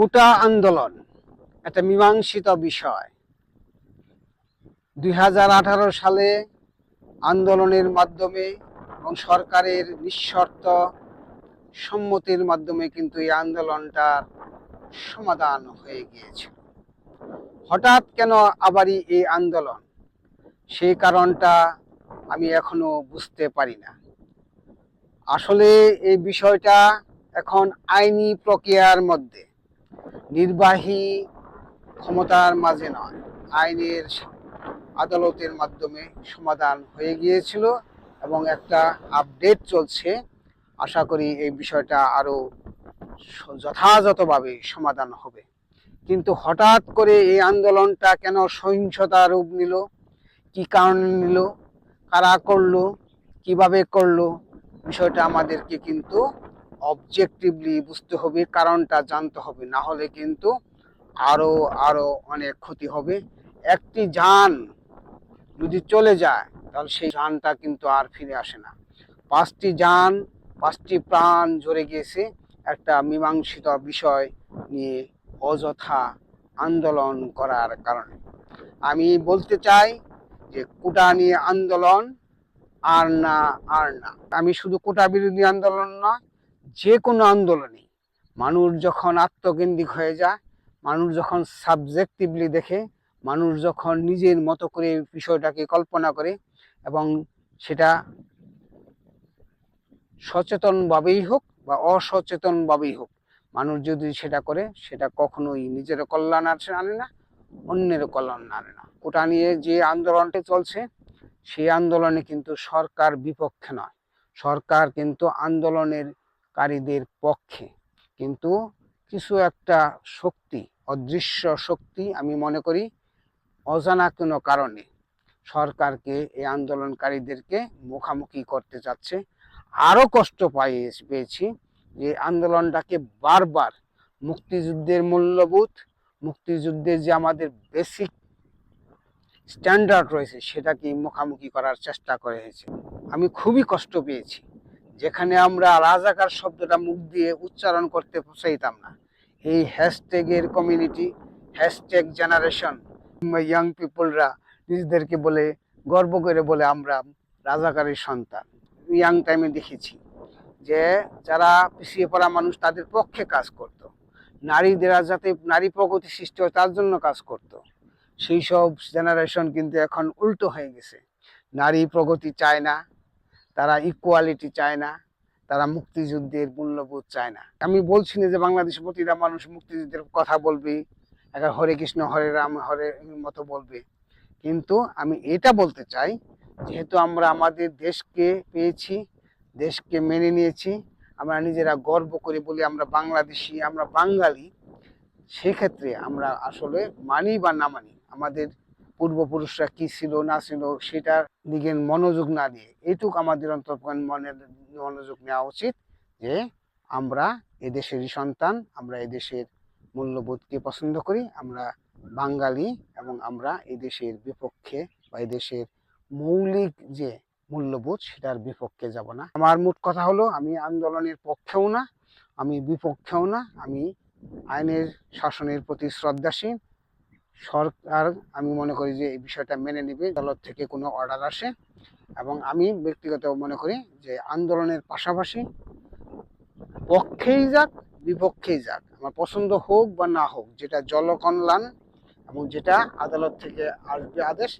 কোটা আন্দোলন, একটা মীমাংসিত বিষয়। দুই হাজার আঠারো সালে আন্দোলনের মাধ্যমে এবং সরকারের নিঃশর্ত সম্মতির মাধ্যমে কিন্তু এই আন্দোলনটার সমাধান হয়ে গিয়েছিল হঠাৎ কেন আবারই এই আন্দোলন? সেই কারণটা আমি এখনও বুঝতে পারি না। আসলে এই বিষয়টা এখন আইনি প্রক্রিয়ার মধ্যে। নির্বাহী ক্ষমতার মাঝে নয়, আইনের আদালতের মাধ্যমে সমাধান হয়ে গিয়েছিল এবং একটা আপডেট চলছে। আশা করি এই বিষয়টা আরও যথাযথভাবে সমাধান হবে। কিন্তু হঠাৎ করে এই আন্দোলনটা কেন সহিংসতা রূপ নিল? কি কারণে নিল? কারা করল? কীভাবে করল? বিষয়টা আমাদেরকে কিন্তু অবজেক্টিভলি বুঝতে হবে, কারণটা জানতে হবে, না হলে কিন্তু আরও আরও অনেক ক্ষতি হবে। একটি যান যদি চলে যায়, তাহলে সেই যানটা কিন্তু আর ফিরে আসে না। পাঁচটি যান, পাঁচটি প্রাণ ঝরে গিয়েছে, একটা মীমাংসিত বিষয় নিয়ে অযথা আন্দোলন করার কারণে। আমি বলতে চাই যে কোটা নিয়ে আন্দোলন আর না আর না। আমি শুধু কোটা বিরোধী আন্দোলন নয় যে কোনো আন্দোলনই মানুষ যখন আত্মকেন্দ্রিক হয়ে যায়, মানুষ যখন সাবজেক্টিভলি দেখে, মানুষ যখন নিজের মতো করে বিষয়টাকে কল্পনা করে এবং সেটা সচেতনভাবেই হোক বা অসচেতনভাবেই হোক, মানুষ যদি সেটা করে, সেটা কখনোই নিজের কল্যাণ আসে আনে না অন্যের কল্যাণ আনে না। ওটা নিয়ে যে আন্দোলনটা চলছে, সেই আন্দোলনে কিন্তু সরকার বিপক্ষে নয়। সরকার কিন্তু আন্দোলনের কারীদের পক্ষে। কিন্তু কিছু একটা শক্তি, অদৃশ্য শক্তি আমি মনে করি অজানা কোনো কারণে সরকারকে, এই আন্দোলনকারীদেরকে মুখামুখি করতে চাচ্ছে। আরও কষ্ট পাই, পেয়েছি যে আন্দোলনটাকে বারবার মুক্তিযুদ্ধের মূল্যবোধ, মুক্তিযুদ্ধের যে আমাদের বেসিক স্ট্যান্ডার্ড রয়েছে, সেটাকে মুখামুখি করার চেষ্টা করে হয়েছে আমি খুবই কষ্ট পেয়েছি। যেখানে আমরা রাজাকার শব্দটা মুখ দিয়ে উচ্চারণ করতে চাইতাম না। এই হ্যাশট্যাগের কমিউনিটি হ্যাশট্যাগ জেনারেশন ইয়াং পিপলরা নিজেদেরকে বলে, গর্ব করে বলে আমরা রাজাকারের সন্তান। ইয়াং টাইমে দেখেছি যে যারা পিছিয়ে পড়া মানুষ তাদের পক্ষে কাজ করত। নারীদের যাতে নারী প্রগতি সৃষ্টি হয় তার জন্য কাজ করত। সেই সব জেনারেশন কিন্তু এখন উল্টো হয়ে গেছে। নারী প্রগতি চায় না তারা ইকুয়ালিটি চায় না, তারা মুক্তিযুদ্ধের মূল্যবোধ চায় না। আমি বলছি না যে বাংলাদেশের প্রতিটা মানুষ মুক্তিযুদ্ধের কথা বলবে একটা হরে কৃষ্ণ, হরে রাম, হরে মতো বলবে। কিন্তু আমি এটা বলতে চাই, যেহেতু আমরা আমাদের দেশকে পেয়েছি, দেশকে মেনে নিয়েছি, আমরা নিজেরা গর্ব করে বলি আমরা বাংলাদেশি, আমরা বাঙালি, সেক্ষেত্রে আমরা আসলে মানি বা না মানি আমাদের পূর্বপুরুষরা কি ছিল, না ছিল, সেটার দিকে মনোযোগ না দিয়ে এইটুক আমাদের অন্তত মনের মনোযোগ নেওয়া উচিত যে আমরা এদেশেরই সন্তান, আমরা এদেশের মূল্যবোধকে পছন্দ করি, আমরা বাঙালি এবং আমরা এদেশের বিপক্ষে বা এদেশের মৌলিক যে মূল্যবোধ, সেটার বিপক্ষে যাব না। আমার মোট কথা হলো, আমি আন্দোলনের পক্ষেও না, আমি বিপক্ষেও না, আমি আইনের শাসনের প্রতি শ্রদ্ধাশীল সরকার, আমি মনে করি যে এই বিষয়টা মেনে নেবে, আদালত থেকে কোনো অর্ডার আসে এবং আমি ব্যক্তিগত মনে করি যে আন্দোলনের পাশাপাশি পক্ষেই যাক, বিপক্ষেই যাক, আমার পছন্দ হোক বা না হোক, যেটা জলকল্যাণ এবং যেটা আদালত থেকে আসবে আদেশ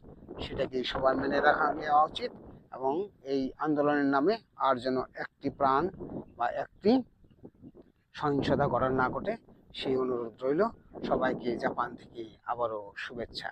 সেটাকে সবার মেনে রাখা নেওয়া উচিত এবং এই আন্দোলনের নামে আর যেন একটি প্রাণ বা একটি সহিংসতা ঘটনা না ঘটে। সেই অনুরোধ রইল। সবাইকে জাপান থেকে আবারও শুভেচ্ছা।